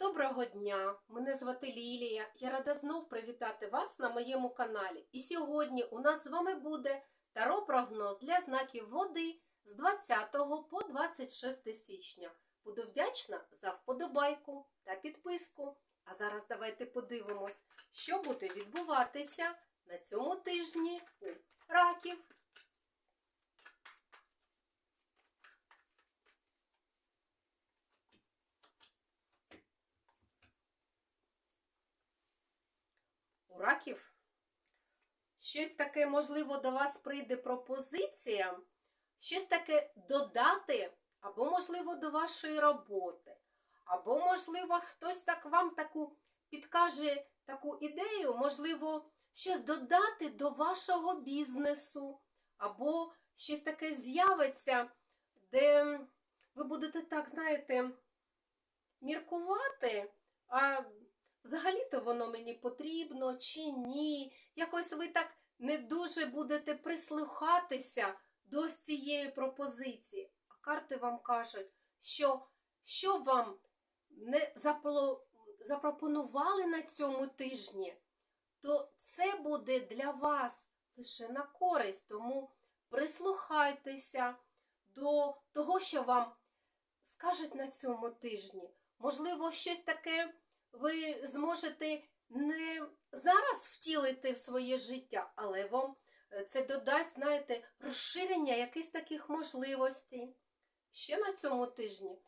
Доброго дня! Мене звати Лілія. Я рада знов привітати вас на моєму каналі. І сьогодні у нас з вами буде таро-прогноз для знаків води з 20 по 26 січня. Буду вдячна за вподобайку та підписку. А зараз давайте подивимось, що буде відбуватися на цьому тижні у раків. Раків щось таке, можливо, до вас прийде пропозиція, щось таке додати, або, можливо, до вашої роботи, або, можливо, хтось так вам таку підкаже таку ідею, можливо, щось додати до вашого бізнесу, або щось таке з'явиться, де ви будете так, знаєте, міркувати. а взагалі-то воно мені потрібно чи ні. Якось ви так не дуже будете прислухатися до цієї пропозиції. А карти вам кажуть, що що вам не запропонували на цьому тижні, то це буде для вас лише на користь. Тому прислухайтеся до того, що вам скажуть на цьому тижні. Можливо, щось таке ви зможете не зараз втілити в своє життя, але вам е, це додасть, знаєте, розширення якихось таких можливостей. Ще на цьому тижні,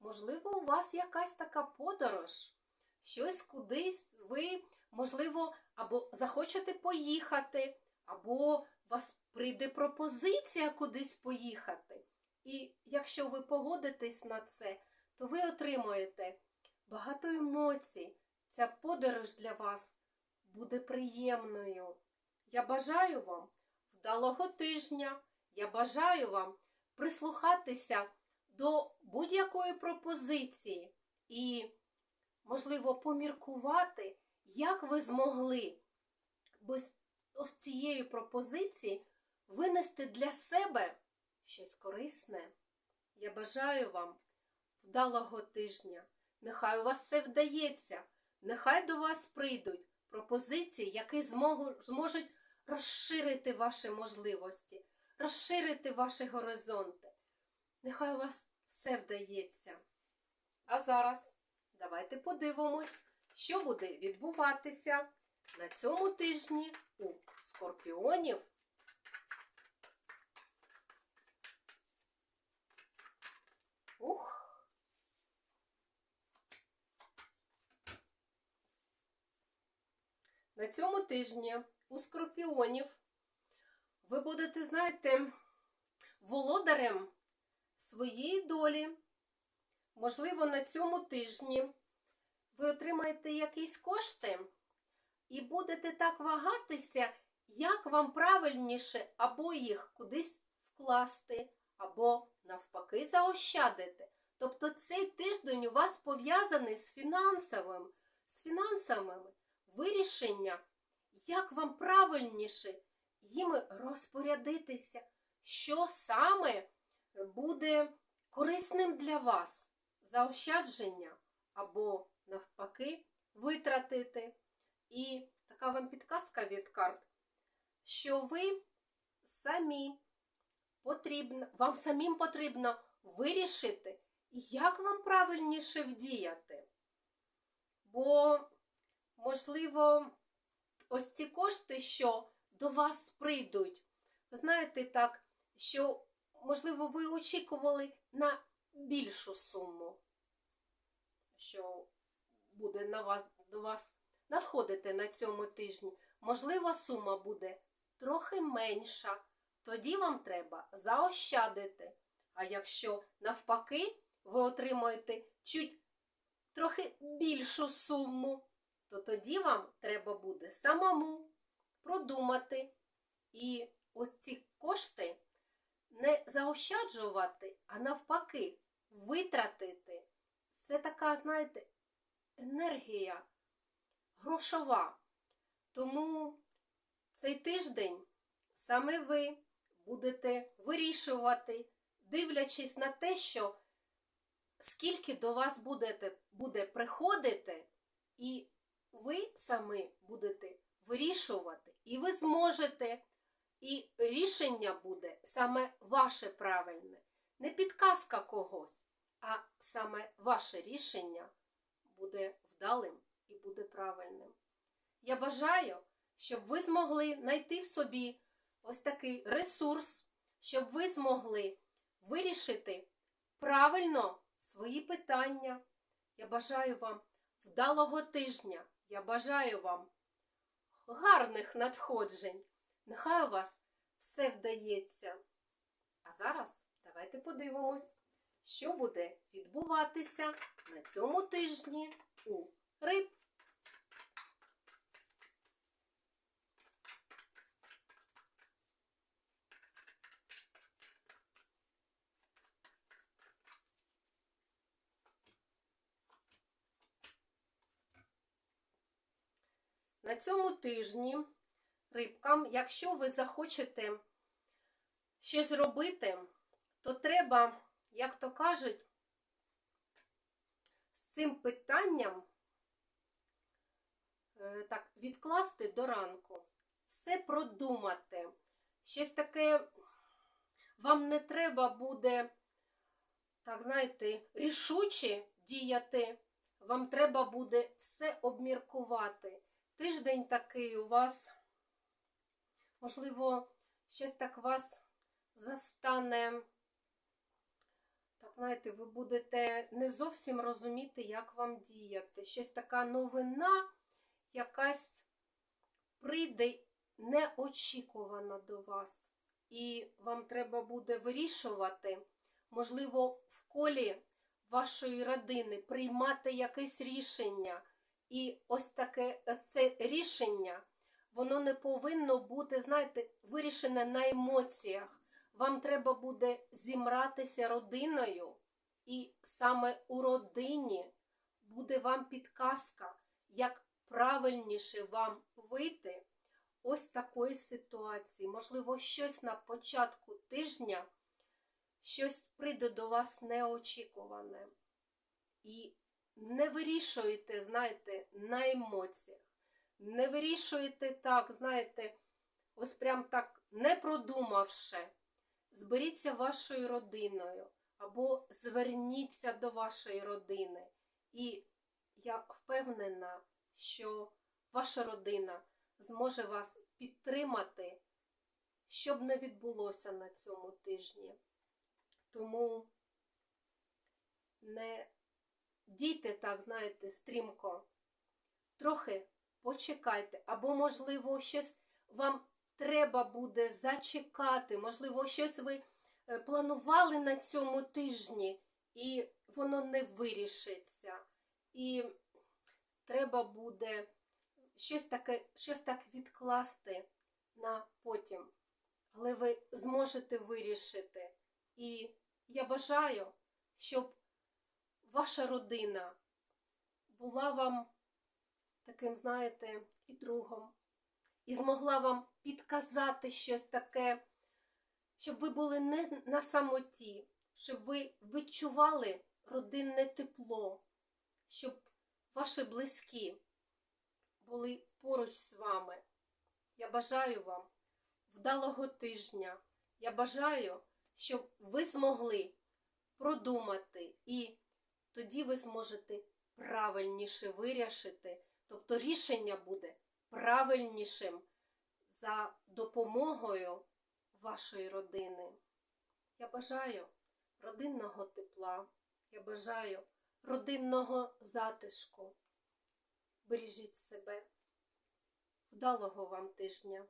можливо, у вас якась така подорож, щось кудись ви, можливо, або захочете поїхати, або у вас прийде пропозиція кудись поїхати. І якщо ви погодитесь на це, то ви отримуєте багато емоцій. Ця подорож для вас буде приємною. Я бажаю вам вдалого тижня. Я бажаю вам прислухатися до будь-якої пропозиції і, можливо, поміркувати, як ви змогли без ось цієї пропозиції винести для себе щось корисне. Я бажаю вам вдалого тижня. Нехай у вас все вдається, нехай до вас прийдуть пропозиції, які зможуть розширити ваші можливості, розширити ваші горизонти. Нехай у вас все вдається. А зараз давайте подивимось, що буде відбуватися на цьому тижні у скорпіонів. На цьому тижні у скорпіонів ви будете, знаєте, володарем своєї долі. Можливо, на цьому тижні ви отримаєте якісь кошти і будете так вагатися, як вам правильніше або їх кудись вкласти, або навпаки заощадити. Тобто цей тиждень у вас пов'язаний з фінансовим, з фінансовими вирішення, як вам правильніше їм розпорядитися, що саме буде корисним для вас заощадження або, навпаки, витратити. І така вам підказка від карт, що ви самі потрібно, вам самим потрібно вирішити, як вам правильніше вдіяти. Бо можливо, ось ці кошти, що до вас прийдуть. Ви знаєте, так, що, можливо, ви очікували на більшу суму, що буде на вас, до вас надходити на цьому тижні. Можливо, сума буде трохи менша. Тоді вам треба заощадити. А якщо навпаки ви отримуєте чуть трохи більшу суму, то тоді вам треба буде самому продумати і ось ці кошти не заощаджувати, а навпаки, витратити. Це така, знаєте, енергія грошова. Тому цей тиждень саме ви будете вирішувати, дивлячись на те, що скільки до вас будете, буде приходити, і ви самі будете вирішувати, і ви зможете, і рішення буде саме ваше правильне, не підказка когось, а саме ваше рішення буде вдалим і буде правильним. Я бажаю, щоб ви змогли знайти в собі ось такий ресурс, щоб ви змогли вирішити правильно свої питання. Я бажаю вам вдалого тижня. Я бажаю вам гарних надходжень. Нехай у вас все вдається. А зараз давайте подивимось, що буде відбуватися на цьому тижні у риб. На цьому тижні рибкам, якщо ви захочете щось робити, то треба, як то кажуть, з цим питанням е, так, відкласти до ранку, все продумати. Щось таке вам не треба буде, так знаєте, рішуче діяти. Вам треба буде все обміркувати. Тиждень такий у вас, можливо, щось так вас застане. Так, знаєте, ви будете не зовсім розуміти, як вам діяти. Щось така новина, якась прийде неочікувано до вас. І вам треба буде вирішувати, можливо, в колі вашої родини приймати якесь рішення. І ось таке це рішення, воно не повинно бути, знаєте, вирішене на емоціях. Вам треба буде зімратися родиною, і саме у родині буде вам підказка, як правильніше вам вийти ось такої ситуації. Можливо, щось на початку тижня, щось прийде до вас неочікуване. І не вирішуєте, знаєте, на емоціях. Не вирішуєте так, знаєте, ось прям так не продумавши. Зберіться вашою родиною або зверніться до вашої родини. І я впевнена, що ваша родина зможе вас підтримати, щоб не відбулося на цьому тижні. Тому не дійте так, знаєте, стрімко. Трохи почекайте, або, можливо, щось вам треба буде зачекати, можливо, щось ви е, планували на цьому тижні, і воно не вирішиться. І треба буде щось таке, щось так відкласти на потім. Але ви зможете вирішити. І я бажаю, щоб ваша родина була вам таким, знаєте, і другом, і змогла вам підказати щось таке, щоб ви були не на самоті, щоб ви відчували родинне тепло, щоб ваші близькі були поруч з вами. Я бажаю вам вдалого тижня. Я бажаю, щоб ви змогли продумати і тоді ви зможете правильніше вирішити, тобто рішення буде правильнішим за допомогою вашої родини. Я бажаю родинного тепла, я бажаю родинного затишку. Бережіть себе. Вдалого вам тижня!